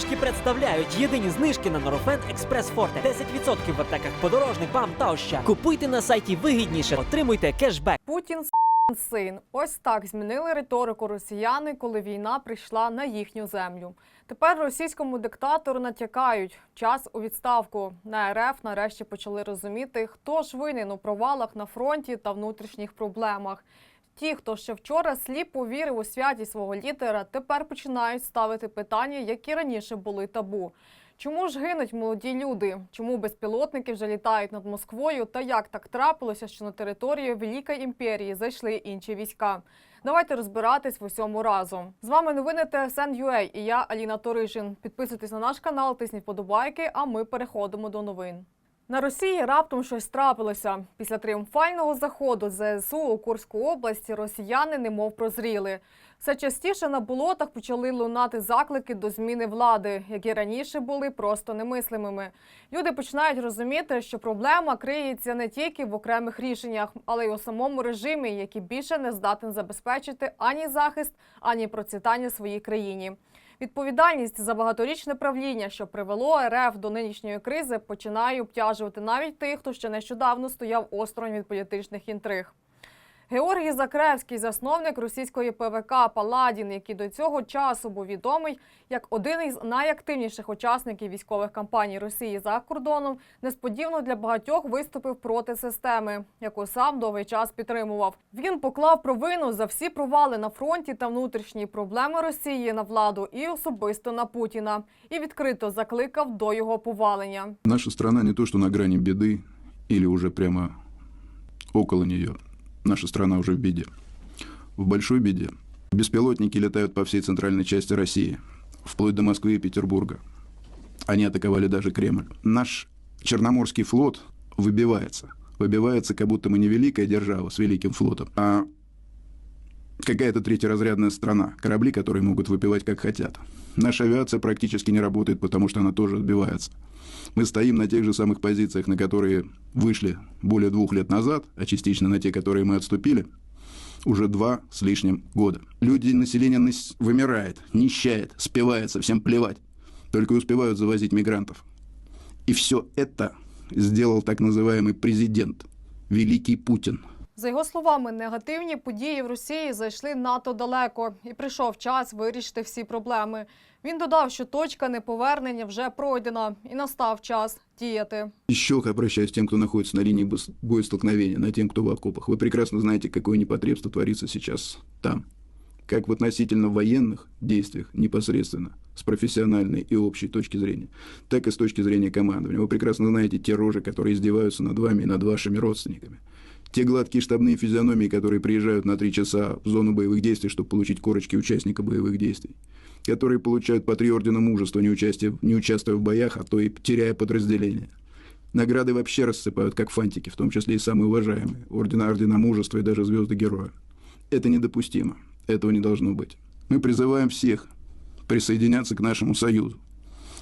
знижки представляють єдині знижки на Норофен Експрес Форте. 10% в аптеках подорожник, вам та оща. Купуйте на сайті вигідніше, отримуйте кешбек. Путін син. Ось так змінили риторику росіяни, коли війна прийшла на їхню землю. Тепер російському диктатору натякають час у відставку. На РФ нарешті почали розуміти, хто ж винен у провалах на фронті та внутрішніх проблемах. Ті, хто ще вчора сліпо вірив у святість свого лідера, тепер починають ставити питання, які раніше були табу. Чому ж гинуть молоді люди? Чому безпілотники вже літають над Москвою? Та як так трапилося, що на територію Великої імперії зайшли інші війська? Давайте розбиратись в усьому разом. З вами новини TSN.ua і я Аліна Торишин. Підписуйтесь на наш канал, тисніть подобайки, а ми переходимо до новин. На Росії раптом щось трапилося. Після тріумфального заходу ЗСУ у Курську області росіяни немов прозріли. Все частіше на болотах почали лунати заклики до зміни влади, які раніше були просто немислимими. Люди починають розуміти, що проблема криється не тільки в окремих рішеннях, але й у самому режимі, який більше не здатен забезпечити ані захист, ані процвітання своїй країні. Відповідальність за багаторічне правління, що привело РФ до нинішньої кризи, починає обтяжувати навіть тих, хто ще нещодавно стояв осторонь від політичних інтриг. Георгій Закревський, засновник російської ПВК Паладін, який до цього часу був відомий як один із найактивніших учасників військових кампаній Росії за кордоном, несподівано для багатьох виступив проти системи, яку сам довгий час підтримував. Він поклав провину за всі провали на фронті та внутрішні проблеми Росії на владу і особисто на Путіна, і відкрито закликав до його повалення. Наша страна не то, что на грани беды или уже прямо около нее. Наша страна уже в беде. В большой беде. Беспилотники летают по всей центральной части России, вплоть до Москвы и Петербурга. Они атаковали даже Кремль. Наш Черноморский флот выбивается. Выбивается, как будто мы не великая держава с великим флотом, а какая-то третьеразрядная страна. Корабли, которые могут выпивать как хотят. Наша авиация практически не работает, потому что она тоже отбивается. Мы стоим на тех же самых позициях, на которые вышли более двух лет назад, а частично на те, которые мы отступили, уже два с лишним года. Люди, население нас- вымирает, нищает, спивается, всем плевать. Только успевают завозить мигрантов. И все это сделал так называемый президент, великий Путин. За його словами, негативні події в Росії зайшли надто далеко, і прийшов час вирішити всі проблеми. Він додав, що точка неповернення вже пройдена, і настав час діяти. Еще обращаюсь к тем, кто находится на линии бос- боестолкновения, на тем, кто в окопах. Вы прекрасно знаете, какое непотребство творится сейчас там. Как в относительно военных действиях непосредственно, с профессиональной и общей точки зрения, так и с точки зрения командования. Вы прекрасно знаете те рожи, которые издеваются над вами и над вашими родственниками. Те гладкие штабные физиономии, которые приезжают на три часа в зону боевых действий, чтобы получить корочки участника боевых действий. Которые получают по три ордена мужества, не, участия, не участвуя в боях, а то и теряя подразделения. Награды вообще рассыпают, как фантики, в том числе и самые уважаемые. Ордена, ордена мужества и даже звезды героя. Это недопустимо. Этого не должно быть. Мы призываем всех присоединяться к нашему союзу,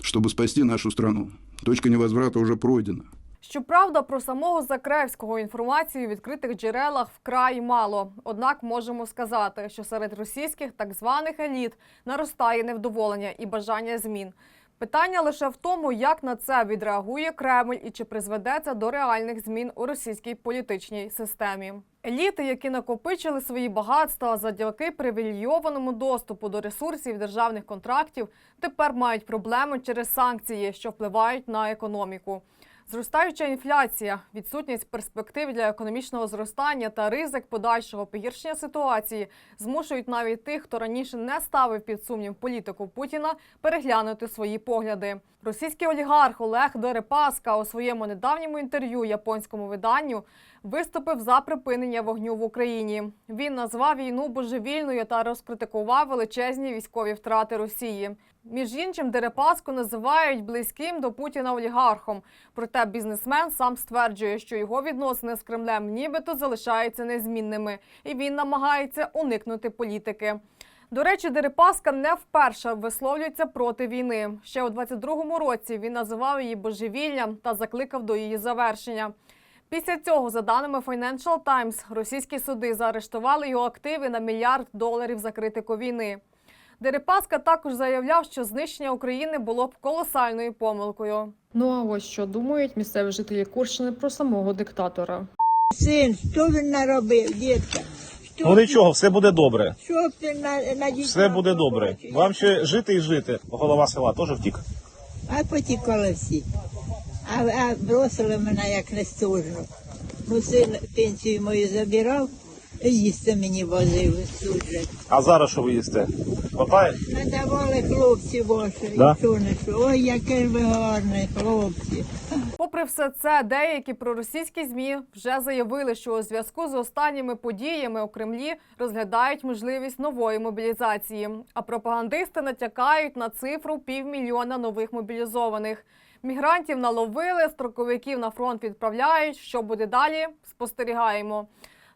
чтобы спасти нашу страну. Точка невозврата уже пройдена. Щоправда, про самого Закревського інформації у відкритих джерелах вкрай мало. Однак можемо сказати, що серед російських так званих еліт наростає невдоволення і бажання змін. Питання лише в тому, як на це відреагує Кремль і чи призведе це до реальних змін у російській політичній системі. Еліти, які накопичили свої багатства завдяки привілейованому доступу до ресурсів державних контрактів, тепер мають проблеми через санкції, що впливають на економіку. Зростаюча інфляція, відсутність перспектив для економічного зростання та ризик подальшого погіршення ситуації змушують навіть тих, хто раніше не ставив під сумнів політику Путіна, переглянути свої погляди. Російський олігарх Олег Дерипаска у своєму недавньому інтерв'ю японському виданню виступив за припинення вогню в Україні. Він назвав війну божевільною та розкритикував величезні військові втрати Росії. Між іншим, Дерипаску називають близьким до Путіна олігархом. Проте бізнесмен сам стверджує, що його відносини з Кремлем нібито залишаються незмінними, і він намагається уникнути політики. До речі, Дерипаска не вперше висловлюється проти війни. Ще у 22-му році він називав її божевіллям та закликав до її завершення. Після цього, за даними Financial Times, російські суди заарештували його активи на мільярд доларів за критику війни. Дерипаска також заявляв, що знищення України було б колосальною помилкою. Ну а ось що думають місцеві жителі Курщини про самого диктатора. Син, що він наробив, дітка? Що, Ну нічого, все буде добре. що ти на, на Все буде добре. Вам ще жити і жити. Голова села теж втік. А потікали всі. А, а бросили мене як нестужно. Ну, син пенсію мою забирав, і їсти мені возив же. А зараз що ви їсте? Хватає? Надавали хлопці ваші, Да? Ой, яке ви гарні хлопці. Попри все це, деякі проросійські змі вже заявили, що у зв'язку з останніми подіями у Кремлі розглядають можливість нової мобілізації. А пропагандисти натякають на цифру півмільйона нових мобілізованих. Мігрантів наловили, строковиків на фронт відправляють. Що буде далі? Спостерігаємо.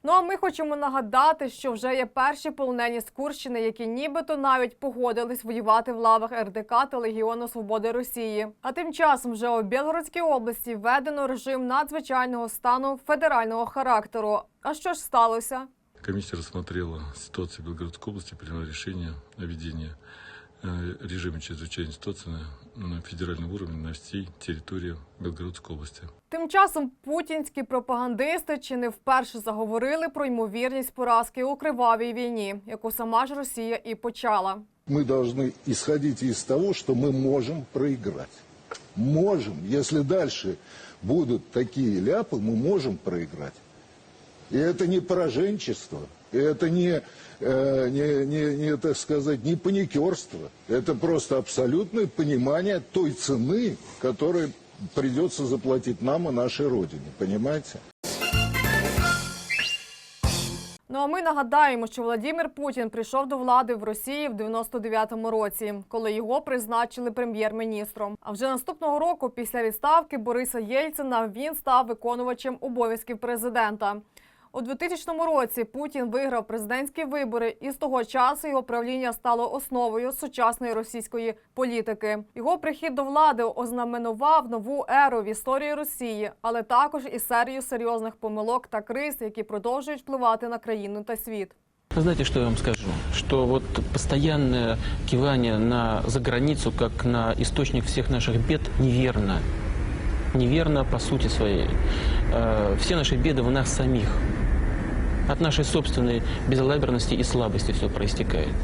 Ну а ми хочемо нагадати, що вже є перші полонені з Курщини, які нібито навіть погодились воювати в лавах РДК та Легіону Свободи Росії. А тим часом вже у Білгородській області введено режим надзвичайного стану федерального характеру. А що ж сталося? Комиссия рассмотрела ситуацию в Белгородской области, приняла решение о введении э, режима чрезвычайной ситуации на, на федеральном уровне на всей территории Белгородской области. Тим часом путінські пропагандисти чи не вперше заговорили про ймовірність поразки у кривавій війні, яку сама ж Росія і почала. мы должны исходить из того, что мы можем проиграть. Можем. Если дальше будут такие ляпы, мы можем проиграть. И это не пораженчество, и это не, э, не, не, не, так сказать, не паникерство. Это просто абсолютное понимание той цены, которую придется заплатить нам и нашей Родине. Понимаете? Ну а ми нагадаємо, що Владимир Путін прийшов до влади в Росії в 99-му році, коли його призначили прем'єр-міністром. А вже наступного року, після відставки Бориса Єльцина, він став виконувачем обов'язків президента. У 2000 році Путін виграв президентські вибори, і з того часу його правління стало основою сучасної російської політики. Його прихід до влади ознаменував нову еру в історії Росії, але також і серію серйозних помилок та криз, які продовжують впливати на країну та світ. Знаете, что я вам скажу? Что вот постоянное кивание на заграницу, как на источник всех наших бед, неверно. Неверно по сути своей. Все наши беды в нас самих. От нашей собственной безалаберности и слабости все проистекает.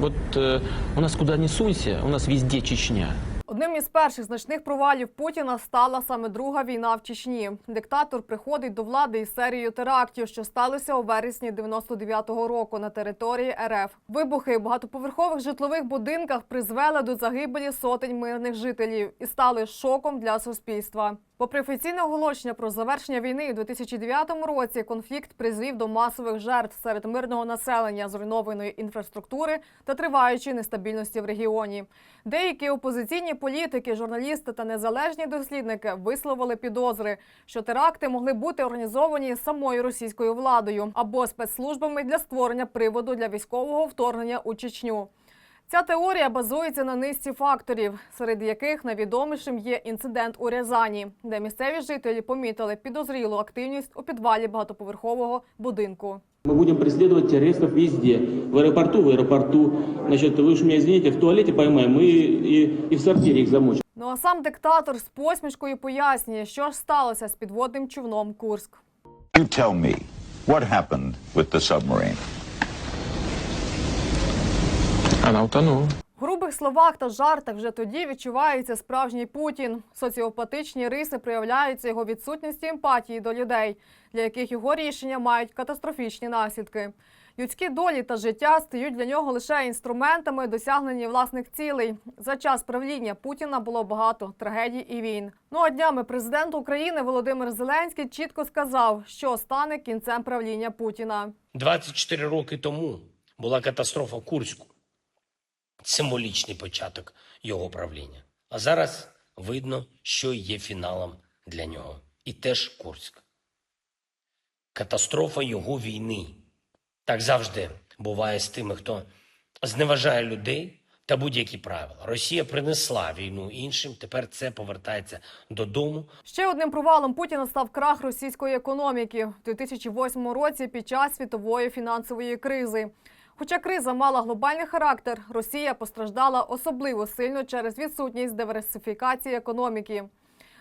Вот э, у нас куда ни сунься, у нас везде Чечня. Одним із перших значних провалів Путіна стала саме друга війна в Чечні. Диктатор приходить до влади із серією терактів, що сталися у вересні 99-го року на території РФ. Вибухи в багатоповерхових житлових будинках призвели до загибелі сотень мирних жителів і стали шоком для суспільства. Попри офіційне оголошення про завершення війни у 2009 році, конфлікт призвів до масових жертв серед мирного населення, зруйнованої інфраструктури та триваючої нестабільності в регіоні. Деякі опозиційні політики, журналісти та незалежні дослідники висловили підозри, що теракти могли бути організовані самою російською владою або спецслужбами для створення приводу для військового вторгнення у Чечню. Ця теорія базується на низці факторів, серед яких найвідомішим є інцидент у Рязані, де місцеві жителі помітили підозрілу активність у підвалі багатоповерхового будинку. Мы будем преследовать террористов везде. В аэропорту, в аэропорту. Значит, вы уж меня извините, в туалете поймаем и, и, и в сортире их замочим. Ну а сам диктатор з посмішкою пояснює, що ж сталося з підводним човном Курск. You tell me what happened with the submarine. Она утонула. В грубих словах та жартах вже тоді відчувається справжній Путін. Соціопатичні риси проявляються його відсутністю емпатії до людей, для яких його рішення мають катастрофічні наслідки. Людські долі та життя стають для нього лише інструментами досягнення власних цілей. За час правління Путіна було багато трагедій і війн. Ну а днями президент України Володимир Зеленський чітко сказав, що стане кінцем правління Путіна. 24 роки тому була катастрофа Курську. Символічний початок його правління. А зараз видно, що є фіналом для нього. І теж Курськ. Катастрофа його війни. Так завжди буває з тими, хто зневажає людей та будь-які правила. Росія принесла війну іншим, тепер це повертається додому. Ще одним провалом Путіна став крах російської економіки в 2008 році під час світової фінансової кризи. Хоча криза мала глобальний характер, Росія постраждала особливо сильно через відсутність диверсифікації економіки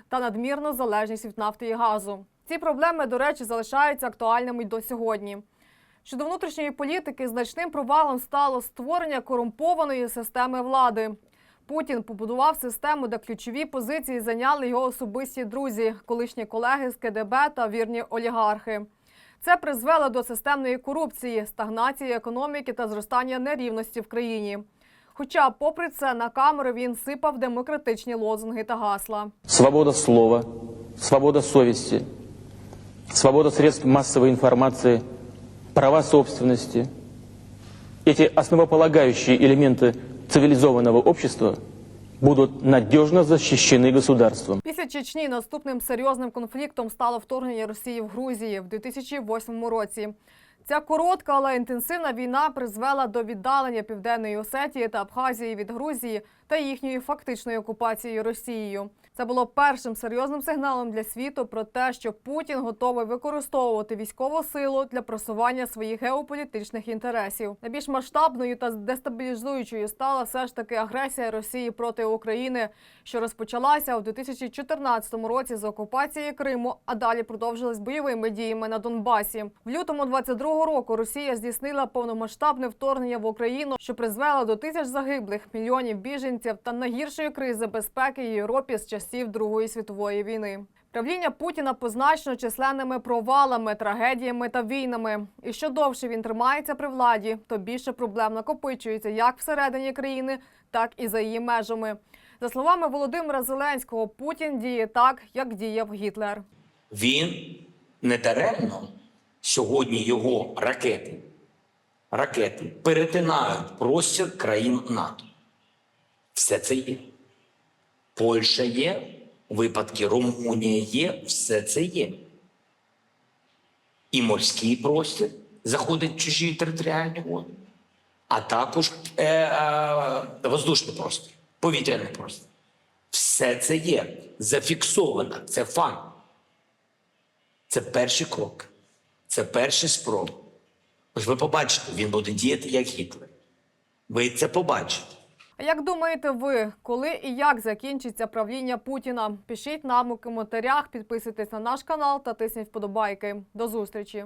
та надмірну залежність від нафти і газу. Ці проблеми, до речі, залишаються актуальними й до сьогодні. Щодо внутрішньої політики, значним провалом стало створення корумпованої системи влади. Путін побудував систему, де ключові позиції зайняли його особисті друзі, колишні колеги з КДБ та вірні олігархи. Це призвело до системної корупції, стагнації економіки та зростання нерівності в країні. Хоча, попри це, на камери він сипав демократичні лозунги та гасла. Свобода слова, свобода совести, свобода средств массовой информации, права собственности. Эти основополагающие элементы цивилизованного общества будут надежно защищены государством. Чечні наступним серйозним конфліктом стало вторгнення Росії в Грузії в 2008 році. Ця коротка, але інтенсивна війна призвела до віддалення Південної Осетії та Абхазії від Грузії та їхньої фактичної окупації Росією. Це було першим серйозним сигналом для світу про те, що Путін готовий використовувати військову силу для просування своїх геополітичних інтересів. Найбільш масштабною та дестабілізуючою стала все ж таки агресія Росії проти України, що розпочалася у 2014 році з окупації Криму, а далі продовжилась бойовими діями на Донбасі. В лютому 22-го року Росія здійснила повномасштабне вторгнення в Україну, що призвело до тисяч загиблих, мільйонів біженців та найгіршої кризи безпеки Європі з часів Другої світової війни. Правління Путіна позначено численними провалами, трагедіями та війнами. І що довше він тримається при владі, то більше проблем накопичується як всередині країни, так і за її межами. За словами Володимира Зеленського, Путін діє так, як діяв Гітлер. Він не даремно сьогодні його ракети, ракети перетинають простір країн НАТО. Все це є. Польща є, випадки Румунія є, все це є. І морський простір заходить в чужі територіальні води, а також е, е, воздушний простір, повітряний простір. Все це є зафіксовано, це факт. Це перший крок, це перший спроб. Ось ви побачите, він буде діяти як Гітлер. Ви це побачите. Як думаєте ви, коли і як закінчиться правління Путіна? Пишіть нам у коментарях, підписуйтесь на наш канал та тисніть вподобайки. До зустрічі!